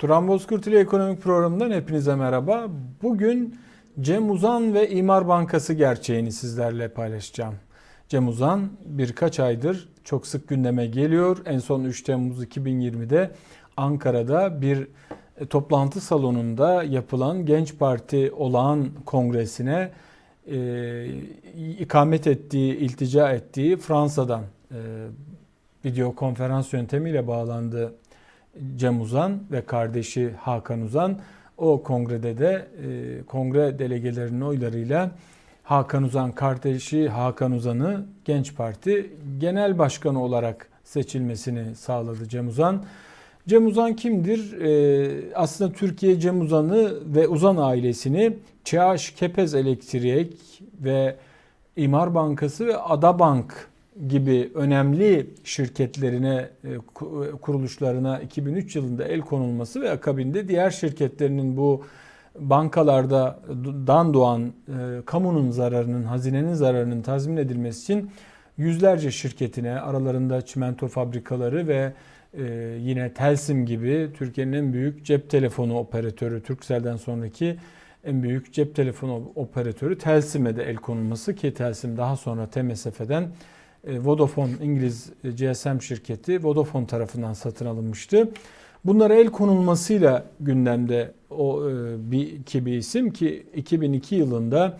Turan Bozkurt ile Ekonomik Programı'ndan hepinize merhaba. Bugün Cem Uzan ve İmar Bankası gerçeğini sizlerle paylaşacağım. Cem Uzan birkaç aydır çok sık gündeme geliyor. En son 3 Temmuz 2020'de Ankara'da bir toplantı salonunda yapılan Genç Parti olağan kongresine e, ikamet ettiği, iltica ettiği Fransa'dan e, video konferans yöntemiyle bağlandı Cem Uzan ve kardeşi Hakan Uzan. O kongrede de e, kongre delegelerinin oylarıyla Hakan Uzan kardeşi Hakan Uzan'ı Genç Parti Genel Başkanı olarak seçilmesini sağladı Cem Uzan. Cem Uzan kimdir? Ee, aslında Türkiye Cem Uzan'ı ve Uzan ailesini ÇH Kepez Elektrik ve İmar Bankası ve Adabank gibi önemli şirketlerine, e, kuruluşlarına 2003 yılında el konulması ve akabinde diğer şirketlerinin bu bankalardan doğan e, kamunun zararının, hazinenin zararının tazmin edilmesi için yüzlerce şirketine, aralarında çimento fabrikaları ve e, yine Telsim gibi Türkiye'nin en büyük cep telefonu operatörü, Turkcell'den sonraki en büyük cep telefonu operatörü Telsim'e de el konulması ki Telsim daha sonra TMSF'den e, Vodafone İngiliz GSM şirketi Vodafone tarafından satın alınmıştı. Bunlara el konulmasıyla gündemde o e, bir iki bir isim ki 2002 yılında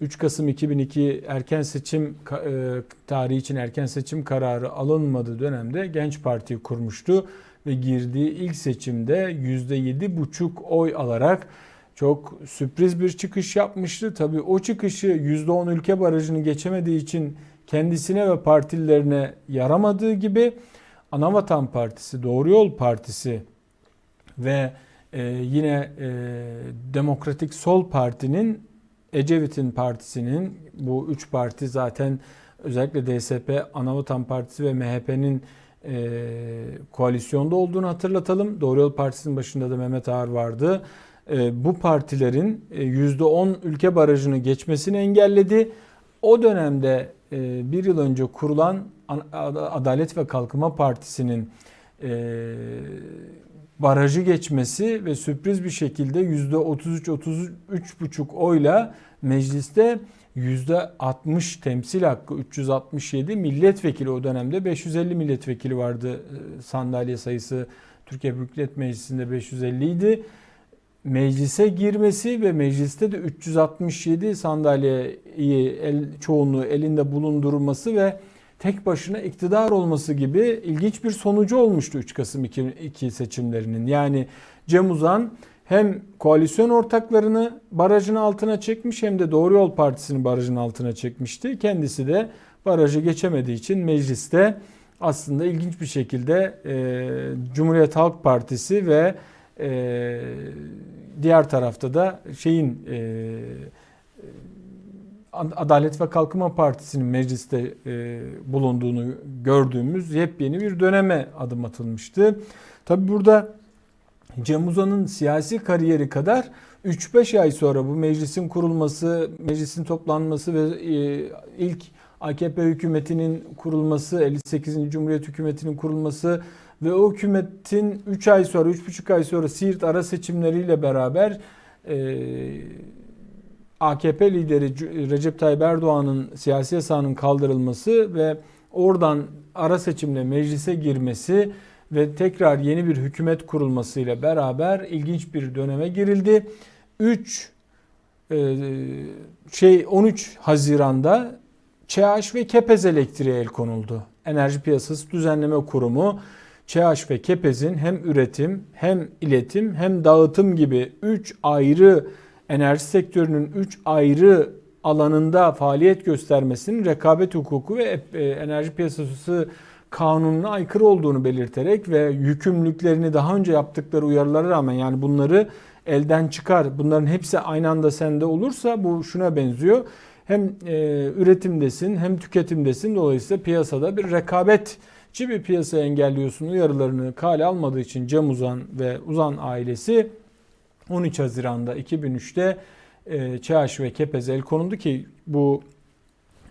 3 Kasım 2002 erken seçim e, tarihi için erken seçim kararı alınmadığı dönemde Genç Parti'yi kurmuştu ve girdiği ilk seçimde %7,5 oy alarak çok sürpriz bir çıkış yapmıştı. Tabii o çıkışı %10 ülke barajını geçemediği için kendisine ve partililerine yaramadığı gibi Anavatan Partisi, Doğru Yol Partisi ve e, yine e, Demokratik Sol Parti'nin Ecevit'in partisinin bu üç parti zaten özellikle DSP, Anavatan Partisi ve MHP'nin e, koalisyonda olduğunu hatırlatalım. Doğru Yol Partisi'nin başında da Mehmet Ağar vardı. E, bu partilerin e, %10 ülke barajını geçmesini engelledi. O dönemde bir yıl önce kurulan Adalet ve Kalkınma Partisi'nin e, barajı geçmesi ve sürpriz bir şekilde %33-33,5 oyla mecliste %60 temsil hakkı 367 milletvekili o dönemde 550 milletvekili vardı e, sandalye sayısı Türkiye Büyük Millet Meclisi'nde 550 idi. Meclise girmesi ve mecliste de 367 sandalyeyi el, çoğunluğu elinde bulundurması ve tek başına iktidar olması gibi ilginç bir sonucu olmuştu 3 Kasım 2 seçimlerinin. Yani Cem Uzan hem koalisyon ortaklarını barajın altına çekmiş hem de Doğru Yol Partisi'ni barajın altına çekmişti. Kendisi de barajı geçemediği için mecliste aslında ilginç bir şekilde e, Cumhuriyet Halk Partisi ve e, diğer tarafta da şeyin e, Adalet ve Kalkınma Partisi'nin mecliste e, bulunduğunu gördüğümüz yepyeni bir döneme adım atılmıştı. Tabi burada Cem Uzan'ın siyasi kariyeri kadar 3-5 ay sonra bu meclisin kurulması, meclisin toplanması ve e, ilk AKP hükümetinin kurulması, 58. Cumhuriyet hükümetinin kurulması ve o hükümetin 3 ay sonra, 3,5 ay sonra Siirt ara seçimleriyle beraber e, AKP lideri Recep Tayyip Erdoğan'ın siyasi yasağının kaldırılması ve oradan ara seçimle meclise girmesi ve tekrar yeni bir hükümet kurulmasıyla beraber ilginç bir döneme girildi. 3 e, şey 13 Haziran'da ÇH ve Kepez elektriğe el konuldu. Enerji Piyasası Düzenleme Kurumu ÇH ve Kepez'in hem üretim hem iletim hem dağıtım gibi 3 ayrı enerji sektörünün 3 ayrı alanında faaliyet göstermesinin rekabet hukuku ve e, enerji piyasası kanununa aykırı olduğunu belirterek ve yükümlülüklerini daha önce yaptıkları uyarılara rağmen yani bunları elden çıkar. Bunların hepsi aynı anda sende olursa bu şuna benziyor. Hem e, üretimdesin hem tüketimdesin. Dolayısıyla piyasada bir rekabetçi bir piyasayı engelliyorsun uyarılarını kale almadığı için Cem Uzan ve Uzan ailesi 13 Haziran'da 2003'te e, ÇH ve Kepez el konuldu ki bu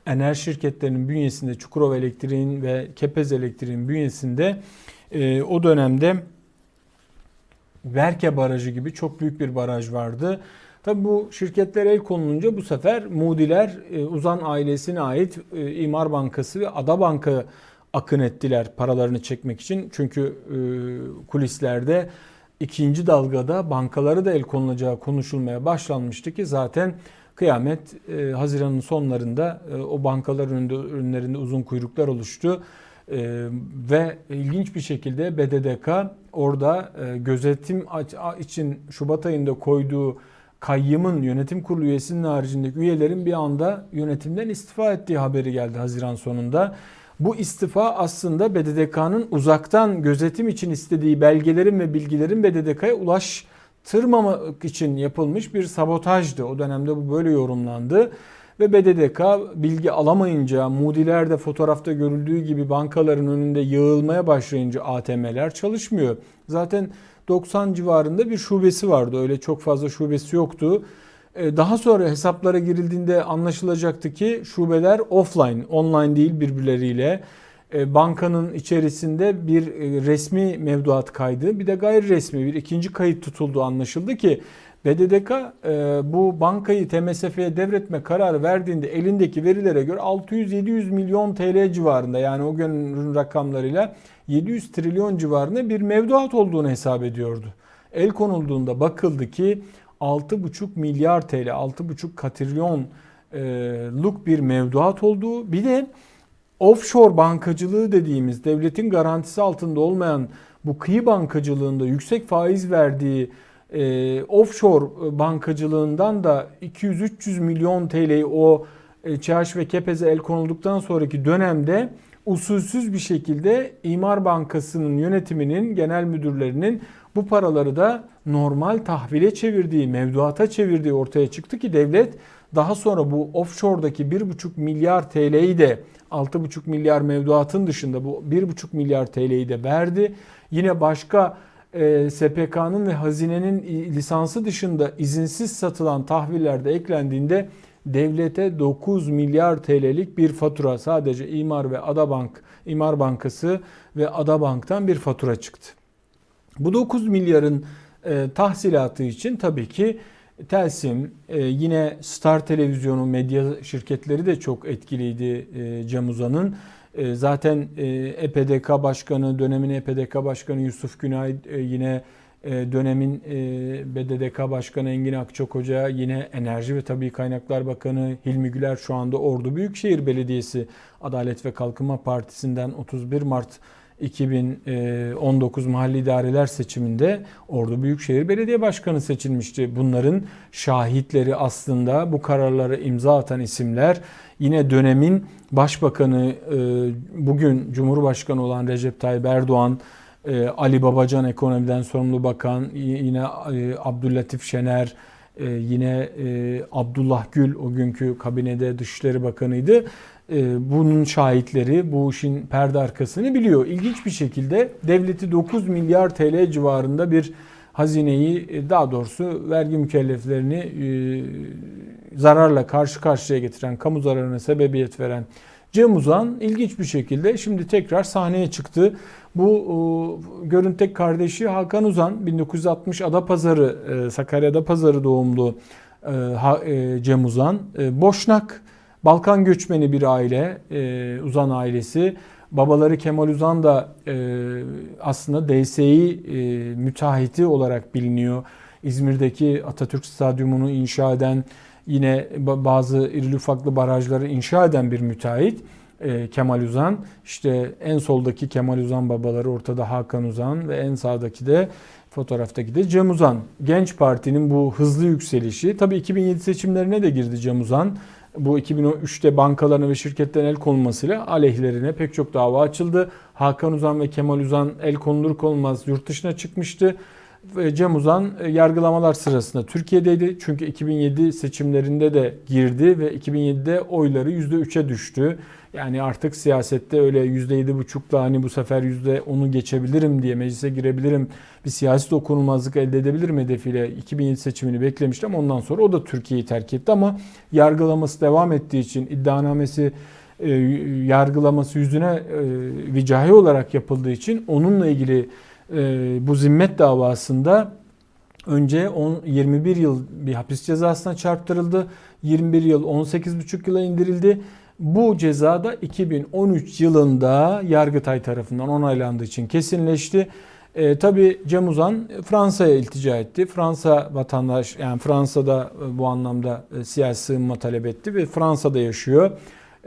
enerji şirketlerinin bünyesinde Çukurova Elektriğin ve Kepez Elektriğin bünyesinde e, o dönemde Berke Barajı gibi çok büyük bir baraj vardı. Tabi bu şirketler el konulunca bu sefer Moody'ler e, Uzan ailesine ait e, İmar Bankası ve Ada Banka akın ettiler paralarını çekmek için. Çünkü e, kulislerde ikinci dalgada bankaları da el konulacağı konuşulmaya başlanmıştı ki zaten kıyamet e, Haziran'ın sonlarında e, o bankalar önünde, önlerinde uzun kuyruklar oluştu. E, ve ilginç bir şekilde BDDK orada e, gözetim için Şubat ayında koyduğu kayyımın yönetim kurulu üyesinin haricindeki üyelerin bir anda yönetimden istifa ettiği haberi geldi Haziran sonunda. Bu istifa aslında BDDK'nın uzaktan gözetim için istediği belgelerin ve bilgilerin BDDK'ya ulaştırmamak için yapılmış bir sabotajdı. O dönemde bu böyle yorumlandı. Ve BDDK bilgi alamayınca Moody'lerde fotoğrafta görüldüğü gibi bankaların önünde yığılmaya başlayınca ATM'ler çalışmıyor. Zaten 90 civarında bir şubesi vardı. Öyle çok fazla şubesi yoktu. Ee, daha sonra hesaplara girildiğinde anlaşılacaktı ki şubeler offline, online değil birbirleriyle. Ee, bankanın içerisinde bir e, resmi mevduat kaydı, bir de gayri resmi bir ikinci kayıt tutulduğu anlaşıldı ki BDDK e, bu bankayı TMSF'ye devretme kararı verdiğinde elindeki verilere göre 600-700 milyon TL civarında yani o günün rakamlarıyla 700 trilyon civarında bir mevduat olduğunu hesap ediyordu. El konulduğunda bakıldı ki 6,5 milyar TL, 6,5 katrilyon e, bir mevduat olduğu bir de offshore bankacılığı dediğimiz devletin garantisi altında olmayan bu kıyı bankacılığında yüksek faiz verdiği e, offshore bankacılığından da 200-300 milyon TL'yi o e, ÇH ve Kepez'e el konulduktan sonraki dönemde usulsüz bir şekilde İmar Bankası'nın yönetiminin genel müdürlerinin bu paraları da normal tahvile çevirdiği, mevduata çevirdiği ortaya çıktı ki devlet daha sonra bu offshore'daki 1,5 milyar TL'yi de 6,5 milyar mevduatın dışında bu 1,5 milyar TL'yi de verdi. Yine başka e, SPK'nın ve hazinenin lisansı dışında izinsiz satılan tahvillerde eklendiğinde devlete 9 milyar TL'lik bir fatura sadece İmar ve Adabank, İmar Bankası ve Adabank'tan bir fatura çıktı. Bu 9 milyarın e, tahsilatı için tabii ki Telsim, e, yine Star Televizyonu medya şirketleri de çok etkiliydi e, Cem Uzan'ın. E, zaten e, EPDK Başkanı, dönemin EPDK Başkanı Yusuf Günay, e, yine e, dönemin e, BDDK Başkanı Engin Akçakoca, yine Enerji ve Tabii Kaynaklar Bakanı Hilmi Güler şu anda Ordu Büyükşehir Belediyesi Adalet ve Kalkınma Partisi'nden 31 Mart 2019 mahalli idareler seçiminde Ordu Büyükşehir Belediye Başkanı seçilmişti. Bunların şahitleri aslında bu kararları imza atan isimler. Yine dönemin başbakanı e, bugün Cumhurbaşkanı olan Recep Tayyip Erdoğan, e, Ali Babacan ekonomiden sorumlu bakan, yine e, Abdüllatif Şener, yine Abdullah Gül o günkü kabinede Dışişleri Bakanıydı. Bunun şahitleri bu işin perde arkasını biliyor. İlginç bir şekilde devleti 9 milyar TL civarında bir hazineyi daha doğrusu vergi mükelleflerini zararla karşı karşıya getiren, kamu zararına sebebiyet veren Cem Uzan ilginç bir şekilde şimdi tekrar sahneye çıktı. Bu e, görüntek kardeşi Hakan Uzan 1960 Adapazarı, e, Sakarya Adapazarı doğumlu e, e, Cem Uzan. E, Boşnak, Balkan göçmeni bir aile, e, Uzan ailesi. Babaları Kemal Uzan da e, aslında DSİ e, müteahhiti olarak biliniyor. İzmir'deki Atatürk Stadyumunu inşa eden yine bazı irili ufaklı barajları inşa eden bir müteahhit e, Kemal Uzan. İşte en soldaki Kemal Uzan babaları ortada Hakan Uzan ve en sağdaki de fotoğraftaki de Cem Uzan. Genç Parti'nin bu hızlı yükselişi. Tabii 2007 seçimlerine de girdi Cem Uzan. Bu 2003'te bankalarına ve şirketlerin el konulmasıyla aleyhlerine pek çok dava açıldı. Hakan Uzan ve Kemal Uzan el konulur konulmaz yurt dışına çıkmıştı. Cem Uzan e, yargılamalar sırasında Türkiye'deydi. Çünkü 2007 seçimlerinde de girdi ve 2007'de oyları %3'e düştü. Yani artık siyasette öyle %7,5'la hani bu sefer %10'u geçebilirim diye meclise girebilirim bir siyasi dokunulmazlık elde edebilirim hedefiyle 2007 seçimini beklemişti ama ondan sonra o da Türkiye'yi terk etti ama yargılaması devam ettiği için iddianamesi e, yargılaması yüzüne e, vicahi olarak yapıldığı için onunla ilgili bu zimmet davasında önce 10, 21 yıl bir hapis cezasına çarptırıldı. 21 yıl 18,5 yıla indirildi. Bu ceza da 2013 yılında Yargıtay tarafından onaylandığı için kesinleşti. E, tabii Cem Uzan Fransa'ya iltica etti. Fransa vatandaş yani Fransa'da e, bu anlamda e, siyasi sığınma talep etti ve Fransa'da yaşıyor.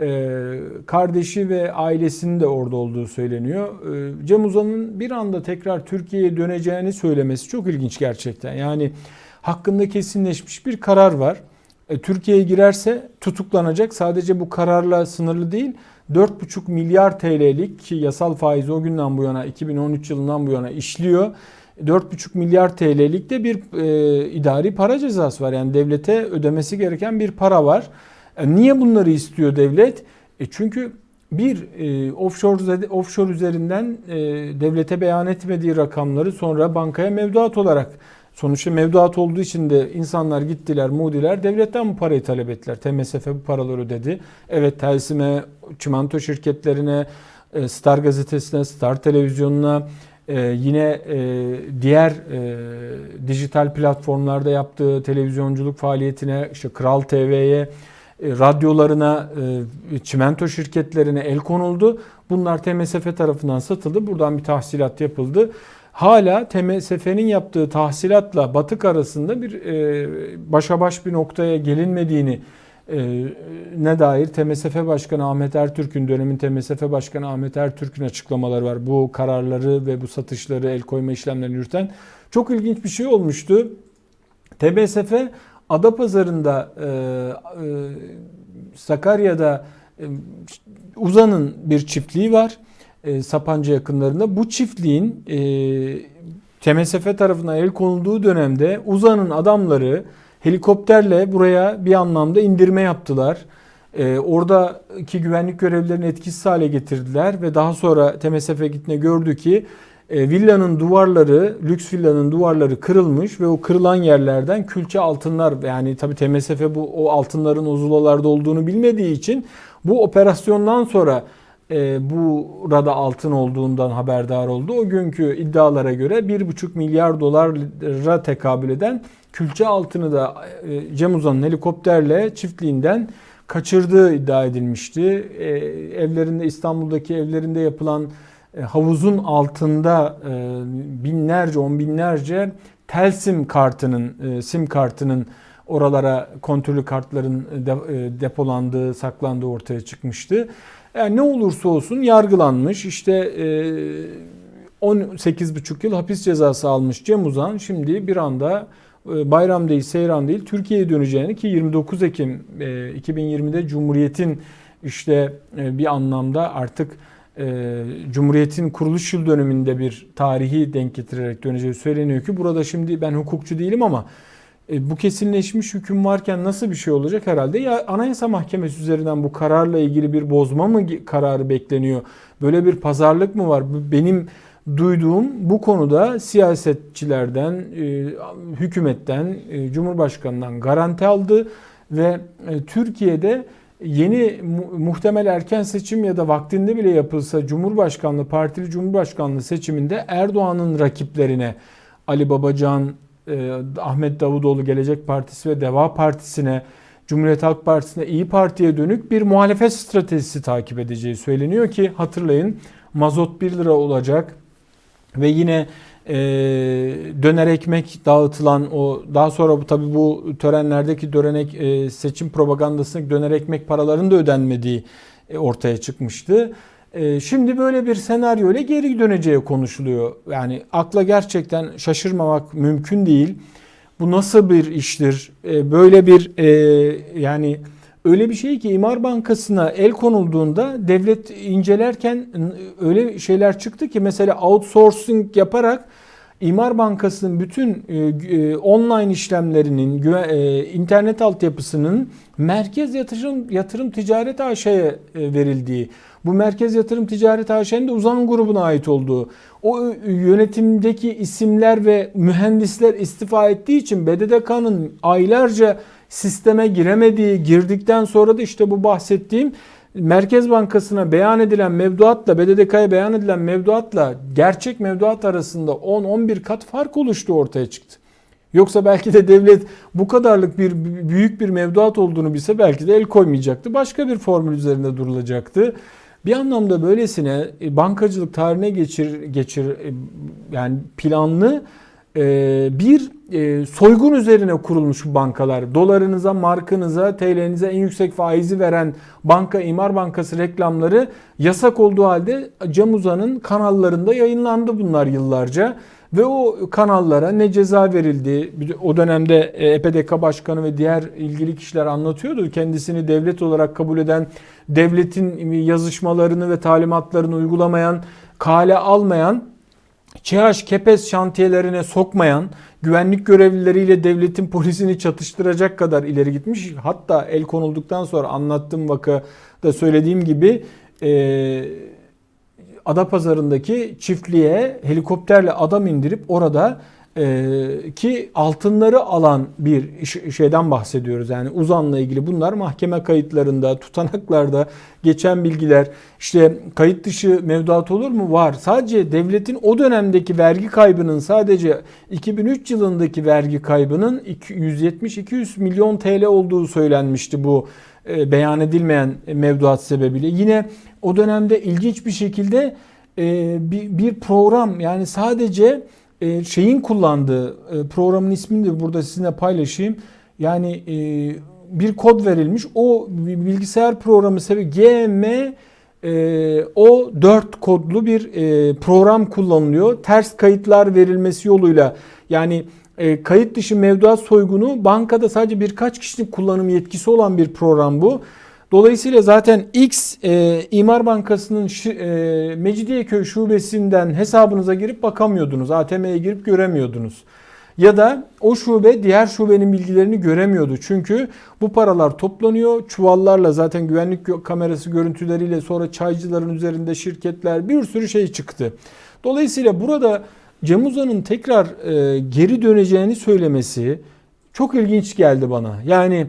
E, kardeşi ve ailesinin de orada olduğu söyleniyor. E, Cem Uzan'ın bir anda tekrar Türkiye'ye döneceğini söylemesi çok ilginç gerçekten. Yani hakkında kesinleşmiş bir karar var. E, Türkiye'ye girerse tutuklanacak. Sadece bu kararla sınırlı değil. 4,5 milyar TL'lik ki yasal faiz o günden bu yana 2013 yılından bu yana işliyor. 4,5 milyar TL'lik de bir e, idari para cezası var. Yani devlete ödemesi gereken bir para var. E, niye bunları istiyor devlet? E çünkü bir e, offshore offshore üzerinden e, devlete beyan etmediği rakamları sonra bankaya mevduat olarak Sonuçta mevduat olduğu için de insanlar gittiler, Moody'ler devletten bu parayı talep ettiler. TMSF bu paraları ödedi. Evet Telsim'e, çimento şirketlerine, e, Star gazetesine, Star televizyonuna, e, yine e, diğer dijital platformlarda yaptığı televizyonculuk faaliyetine, işte Kral TV'ye, radyolarına, çimento şirketlerine el konuldu. Bunlar TMSF tarafından satıldı. Buradan bir tahsilat yapıldı hala TMSF'nin yaptığı tahsilatla batık arasında bir e, başa baş bir noktaya gelinmediğini e, ne dair TMSF Başkanı Ahmet Ertürk'ün dönemin TMSF Başkanı Ahmet Ertürk'ün açıklamaları var. Bu kararları ve bu satışları el koyma işlemlerini yürüten çok ilginç bir şey olmuştu. TMSF Adapazarı'nda e, e, Sakarya'da e, Uzan'ın bir çiftliği var e, Sapanca yakınlarında. Bu çiftliğin e, TMSF tarafından el konulduğu dönemde Uzan'ın adamları helikopterle buraya bir anlamda indirme yaptılar. E, oradaki güvenlik görevlilerini etkisiz hale getirdiler ve daha sonra TMSF gitne gördü ki e, villanın duvarları, lüks villanın duvarları kırılmış ve o kırılan yerlerden külçe altınlar yani tabi TMSF bu o altınların o zulalarda olduğunu bilmediği için bu operasyondan sonra e, burada altın olduğundan haberdar oldu. O günkü iddialara göre 1,5 milyar dolara tekabül eden külçe altını da e, Cem Uzan'ın helikopterle çiftliğinden kaçırdığı iddia edilmişti. E, evlerinde İstanbul'daki evlerinde yapılan havuzun altında e, binlerce, on binlerce tel sim kartının, e, sim kartının oralara kontrollü kartların de, e, depolandığı, saklandığı ortaya çıkmıştı. Yani ne olursa olsun yargılanmış. İşte e, 18,5 yıl hapis cezası almış Cem Uzan şimdi bir anda e, bayram değil, seyran değil Türkiye'ye döneceğini ki 29 Ekim e, 2020'de Cumhuriyet'in işte e, bir anlamda artık e, Cumhuriyet'in kuruluş yıl döneminde bir tarihi denk getirerek döneceği söyleniyor ki burada şimdi ben hukukçu değilim ama e, bu kesinleşmiş hüküm varken nasıl bir şey olacak herhalde? Ya Anayasa Mahkemesi üzerinden bu kararla ilgili bir bozma mı kararı bekleniyor? Böyle bir pazarlık mı var? Benim duyduğum bu konuda siyasetçilerden, e, hükümetten, e, Cumhurbaşkanı'ndan garanti aldı ve Türkiye'de yeni muhtemel erken seçim ya da vaktinde bile yapılsa Cumhurbaşkanlığı, partili Cumhurbaşkanlığı seçiminde Erdoğan'ın rakiplerine Ali Babacan, e, Ahmet Davutoğlu Gelecek Partisi ve Deva Partisi'ne, Cumhuriyet Halk Partisi'ne, İyi Parti'ye dönük bir muhalefet stratejisi takip edeceği söyleniyor ki hatırlayın mazot 1 lira olacak ve yine e, döner ekmek dağıtılan o daha sonra bu tabi bu törenlerdeki dönenek e, seçim propagandasındaki döner ekmek paralarının da ödenmediği e, ortaya çıkmıştı. Ee, şimdi böyle bir senaryo ile geri döneceği konuşuluyor. Yani akla gerçekten şaşırmamak mümkün değil. Bu nasıl bir iştir? Ee, böyle bir e, yani öyle bir şey ki İmar Bankası'na el konulduğunda devlet incelerken öyle şeyler çıktı ki mesela outsourcing yaparak İmar Bankası'nın bütün e, e, online işlemlerinin, internet altyapısının Merkez Yatırım Yatırım Ticaret AŞ'ye verildiği bu Merkez Yatırım Ticaret AŞ'nin de Uzan grubuna ait olduğu, o yönetimdeki isimler ve mühendisler istifa ettiği için BDDK'nın aylarca sisteme giremediği, girdikten sonra da işte bu bahsettiğim Merkez Bankası'na beyan edilen mevduatla BDDK'ya beyan edilen mevduatla gerçek mevduat arasında 10-11 kat fark oluştu ortaya çıktı. Yoksa belki de devlet bu kadarlık bir büyük bir mevduat olduğunu bilse belki de el koymayacaktı. Başka bir formül üzerinde durulacaktı. Bir anlamda böylesine e, bankacılık tarihine geçir geçir e, yani planlı bir soygun üzerine kurulmuş bankalar. Dolarınıza, markınıza, TL'nize en yüksek faizi veren banka, İmar Bankası reklamları yasak olduğu halde Camuza'nın kanallarında yayınlandı bunlar yıllarca. Ve o kanallara ne ceza verildi, o dönemde EPDK Başkanı ve diğer ilgili kişiler anlatıyordu. Kendisini devlet olarak kabul eden, devletin yazışmalarını ve talimatlarını uygulamayan, kale almayan, ÇH Kepez şantiyelerine sokmayan, güvenlik görevlileriyle devletin polisini çatıştıracak kadar ileri gitmiş. Hatta el konulduktan sonra anlattığım vakada söylediğim gibi... Ee, Adapazarı'ndaki çiftliğe helikopterle adam indirip orada e, ki altınları alan bir şeyden bahsediyoruz. Yani uzanla ilgili bunlar mahkeme kayıtlarında, tutanaklarda geçen bilgiler. İşte kayıt dışı mevduat olur mu? Var. Sadece devletin o dönemdeki vergi kaybının sadece 2003 yılındaki vergi kaybının 170-200 milyon TL olduğu söylenmişti bu e, beyan edilmeyen mevduat sebebiyle. Yine o dönemde ilginç bir şekilde e, bir program yani sadece e, şeyin kullandığı programın ismini de burada sizinle paylaşayım. Yani bir kod verilmiş. O bilgisayar programı sebebi GM o 4 kodlu bir program kullanılıyor. Ters kayıtlar verilmesi yoluyla yani e, kayıt dışı mevduat soygunu bankada sadece birkaç kişinin kullanım yetkisi olan bir program bu. Dolayısıyla zaten X e, İmar Bankası'nın e, Mecidiyeköy şubesinden hesabınıza girip bakamıyordunuz. ATM'ye girip göremiyordunuz. Ya da o şube diğer şubenin bilgilerini göremiyordu. Çünkü bu paralar toplanıyor. Çuvallarla zaten güvenlik kamerası görüntüleriyle sonra çaycıların üzerinde şirketler bir sürü şey çıktı. Dolayısıyla burada Cem Uzan'ın tekrar e, geri döneceğini söylemesi çok ilginç geldi bana. Yani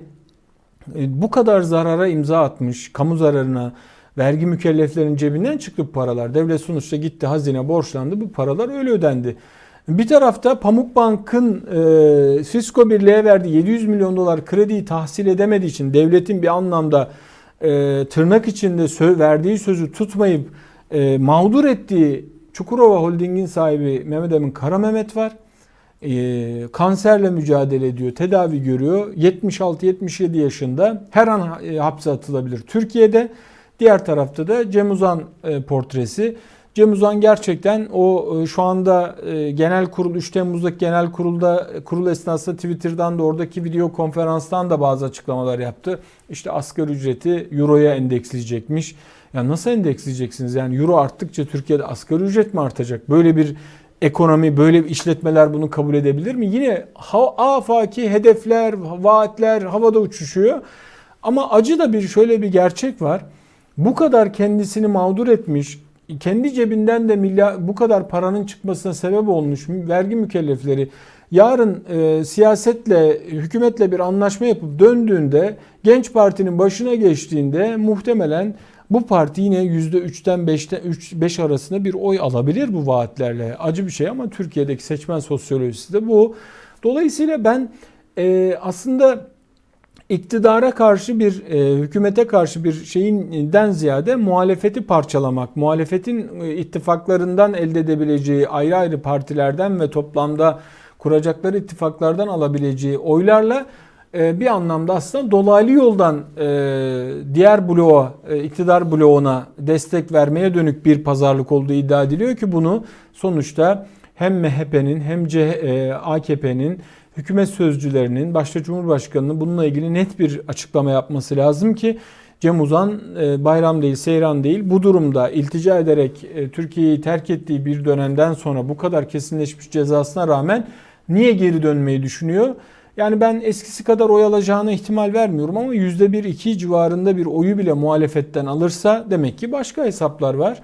bu kadar zarara imza atmış, kamu zararına, vergi mükelleflerinin cebinden çıktı bu paralar. Devlet sonuçta gitti hazine borçlandı bu paralar öyle ödendi. Bir tarafta Pamukbank'ın e, Cisco Birliği'ye verdiği 700 milyon dolar krediyi tahsil edemediği için devletin bir anlamda e, tırnak içinde sö verdiği sözü tutmayıp e, mağdur ettiği Çukurova Holding'in sahibi Mehmet Emin Kara Mehmet var. Ee, kanserle mücadele ediyor, tedavi görüyor. 76-77 yaşında her an e, hapse atılabilir Türkiye'de. Diğer tarafta da Cem Uzan e, portresi. Cem Uzan gerçekten o e, şu anda genel kurul 3 Temmuz'daki genel kurulda kurul esnasında Twitter'dan da oradaki video konferanstan da bazı açıklamalar yaptı. İşte asgari ücreti euroya endeksleyecekmiş. Ya nasıl endeksleyeceksiniz? Yani euro arttıkça Türkiye'de asgari ücret mi artacak? Böyle bir ekonomi, böyle işletmeler bunu kabul edebilir mi? Yine afaki hedefler, vaatler havada uçuşuyor. Ama acı da bir şöyle bir gerçek var. Bu kadar kendisini mağdur etmiş, kendi cebinden de milyar, bu kadar paranın çıkmasına sebep olmuş vergi mükellefleri yarın e, siyasetle, hükümetle bir anlaşma yapıp döndüğünde Genç Parti'nin başına geçtiğinde muhtemelen bu parti yine %3'ten 5'te 3 5 arasında bir oy alabilir bu vaatlerle. Acı bir şey ama Türkiye'deki seçmen sosyolojisi de bu. Dolayısıyla ben e, aslında iktidara karşı bir e, hükümete karşı bir şeyinden ziyade muhalefeti parçalamak, muhalefetin e, ittifaklarından elde edebileceği ayrı ayrı partilerden ve toplamda kuracakları ittifaklardan alabileceği oylarla bir anlamda aslında dolaylı yoldan e, diğer bloğa, e, iktidar bloğuna destek vermeye dönük bir pazarlık olduğu iddia ediliyor ki bunu sonuçta hem MHP'nin hem AKP'nin hükümet sözcülerinin başta Cumhurbaşkanı'nın bununla ilgili net bir açıklama yapması lazım ki Cem Uzan bayram değil, seyran değil. Bu durumda iltica ederek Türkiye'yi terk ettiği bir dönemden sonra bu kadar kesinleşmiş cezasına rağmen niye geri dönmeyi düşünüyor? Yani ben eskisi kadar oy alacağına ihtimal vermiyorum ama %1-2 civarında bir oyu bile muhalefetten alırsa demek ki başka hesaplar var.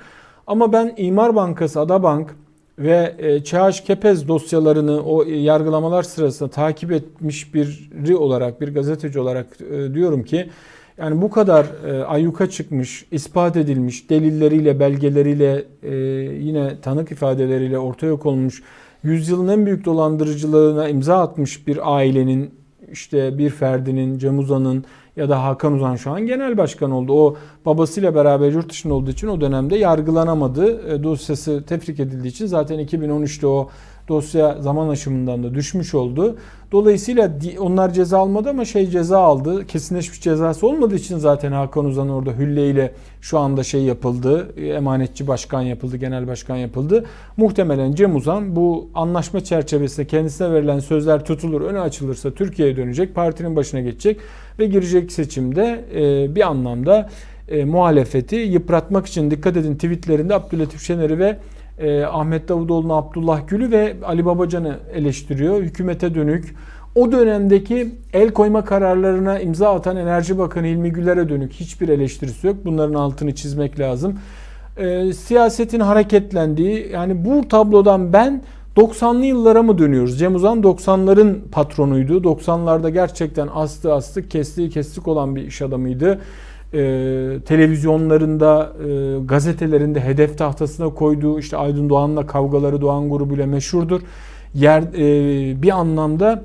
Ama ben İmar Bankası, Adabank ve e, ÇH Kepez dosyalarını o yargılamalar sırasında takip etmiş biri olarak, bir gazeteci olarak e, diyorum ki Yani bu kadar e, ayyuka çıkmış, ispat edilmiş, delilleriyle, belgeleriyle, e, yine tanık ifadeleriyle ortaya konmuş, yüzyılın en büyük dolandırıcılığına imza atmış bir ailenin, işte bir ferdinin, Cem Uzan'ın ya da Hakan Uzan şu an genel başkan oldu. O babasıyla beraber yurt dışında olduğu için o dönemde yargılanamadı. E, dosyası tefrik edildiği için zaten 2013'te o dosya zaman aşımından da düşmüş oldu. Dolayısıyla onlar ceza almadı ama şey ceza aldı. Kesinleşmiş cezası olmadığı için zaten Hakan Uzan orada Hülle ile şu anda şey yapıldı. Emanetçi başkan yapıldı, genel başkan yapıldı. Muhtemelen Cem Uzan bu anlaşma çerçevesinde kendisine verilen sözler tutulur, öne açılırsa Türkiye'ye dönecek, partinin başına geçecek ve girecek seçimde e, bir anlamda e, muhalefeti yıpratmak için dikkat edin tweetlerinde Abdülatif Şener'i ve e, Ahmet Davutoğlu'nu, Abdullah Gül'ü ve Ali Babacan'ı eleştiriyor. Hükümete dönük o dönemdeki el koyma kararlarına imza atan Enerji Bakanı Hilmi Güler'e dönük hiçbir eleştirisi yok. Bunların altını çizmek lazım. E, siyasetin hareketlendiği yani bu tablodan ben 90'lı yıllara mı dönüyoruz? Cem Uzan 90'ların patronuydu. 90'larda gerçekten astı astık, kestiği kestik olan bir iş adamıydı e, televizyonlarında, e, gazetelerinde hedef tahtasına koyduğu işte Aydın Doğan'la kavgaları Doğan grubuyla meşhurdur. Yer e, bir anlamda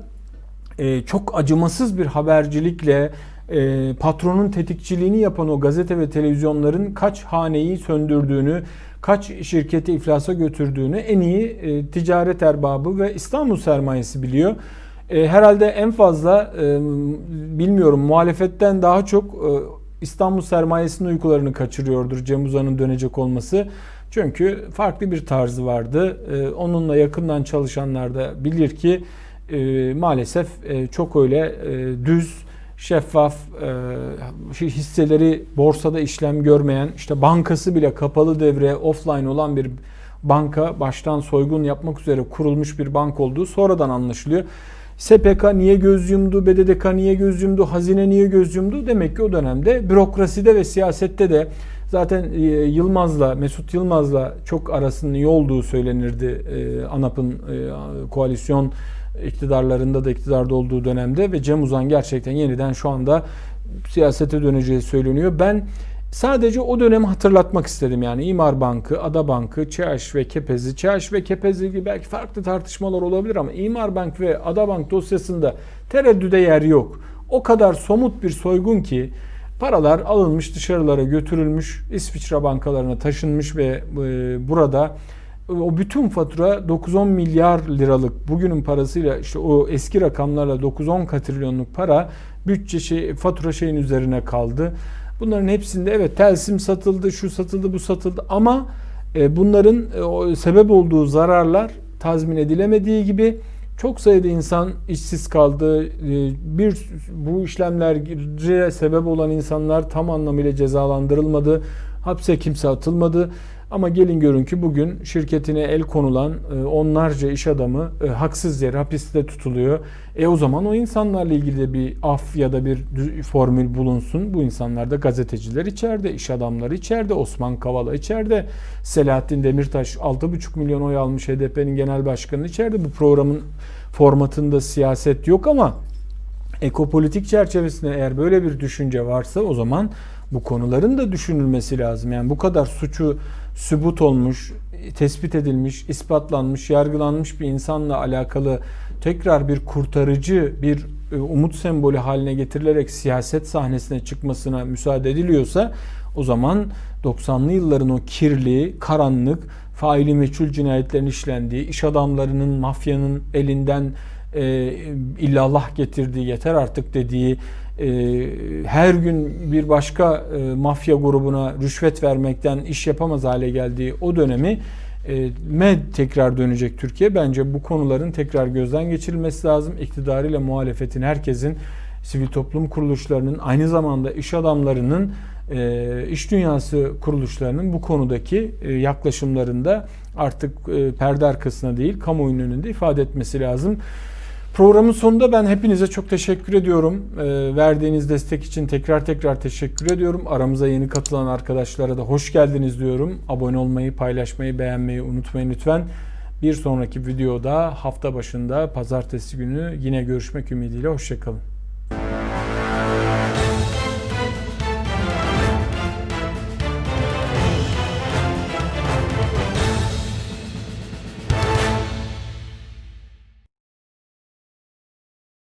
e, çok acımasız bir habercilikle e, patronun tetikçiliğini yapan o gazete ve televizyonların kaç haneyi söndürdüğünü, kaç şirketi iflasa götürdüğünü en iyi e, ticaret erbabı ve İstanbul sermayesi biliyor. E, herhalde en fazla e, bilmiyorum muhalefetten daha çok e, İstanbul sermayesinin uykularını kaçırıyordur Cem Uzan'ın dönecek olması. Çünkü farklı bir tarzı vardı. Ee, onunla yakından çalışanlar da bilir ki e, maalesef e, çok öyle e, düz, şeffaf, hisseleri borsada işlem görmeyen, işte bankası bile kapalı devre, offline olan bir banka baştan soygun yapmak üzere kurulmuş bir bank olduğu sonradan anlaşılıyor. SPK niye göz yumdu, BDDK niye göz yumdu, hazine niye göz yumdu? Demek ki o dönemde bürokraside ve siyasette de zaten e, Yılmaz'la, Mesut Yılmaz'la çok arasının iyi olduğu söylenirdi e, ANAP'ın e, koalisyon iktidarlarında da iktidarda olduğu dönemde ve Cem Uzan gerçekten yeniden şu anda siyasete döneceği söyleniyor. Ben Sadece o dönemi hatırlatmak istedim yani İmar Bankı, Ada Bankı, ÇH ve Kepezi. ÇH ve Kepezi gibi belki farklı tartışmalar olabilir ama İmar Bank ve Ada Bank dosyasında tereddüde yer yok. O kadar somut bir soygun ki paralar alınmış dışarılara götürülmüş, İsviçre bankalarına taşınmış ve e, burada o bütün fatura 9-10 milyar liralık bugünün parasıyla işte o eski rakamlarla 9-10 katrilyonluk para bütçe şey, fatura şeyin üzerine kaldı. Bunların hepsinde evet telsim satıldı, şu satıldı, bu satıldı ama e, bunların e, sebep olduğu zararlar tazmin edilemediği gibi çok sayıda insan işsiz kaldı. E, bir bu işlemlere sebep olan insanlar tam anlamıyla cezalandırılmadı. Hapse kimse atılmadı. Ama gelin görün ki bugün şirketine el konulan e, onlarca iş adamı e, haksız yere hapiste tutuluyor. E o zaman o insanlarla ilgili de bir af ya da bir formül bulunsun. Bu insanlar da gazeteciler içeride, iş adamları içeride, Osman Kavala içeride, Selahattin Demirtaş 6,5 milyon oy almış HDP'nin genel başkanı içeride. Bu programın formatında siyaset yok ama ekopolitik çerçevesinde eğer böyle bir düşünce varsa o zaman bu konuların da düşünülmesi lazım. Yani bu kadar suçu sübut olmuş, tespit edilmiş, ispatlanmış, yargılanmış bir insanla alakalı tekrar bir kurtarıcı, bir e, umut sembolü haline getirilerek siyaset sahnesine çıkmasına müsaade ediliyorsa o zaman 90'lı yılların o kirli, karanlık, faili meçhul cinayetlerin işlendiği, iş adamlarının, mafyanın elinden e, illallah getirdiği, yeter artık dediği her gün bir başka e, mafya grubuna rüşvet vermekten iş yapamaz hale geldiği o dönemi e, med tekrar dönecek Türkiye. Bence bu konuların tekrar gözden geçirilmesi lazım. İktidarıyla muhalefetin, herkesin, sivil toplum kuruluşlarının, aynı zamanda iş adamlarının, e, iş dünyası kuruluşlarının bu konudaki yaklaşımlarında artık perde arkasına değil, kamuoyunun önünde ifade etmesi lazım. Programın sonunda ben hepinize çok teşekkür ediyorum. E, verdiğiniz destek için tekrar tekrar teşekkür ediyorum. Aramıza yeni katılan arkadaşlara da hoş geldiniz diyorum. Abone olmayı, paylaşmayı, beğenmeyi unutmayın lütfen. Bir sonraki videoda hafta başında pazartesi günü yine görüşmek ümidiyle. Hoşçakalın.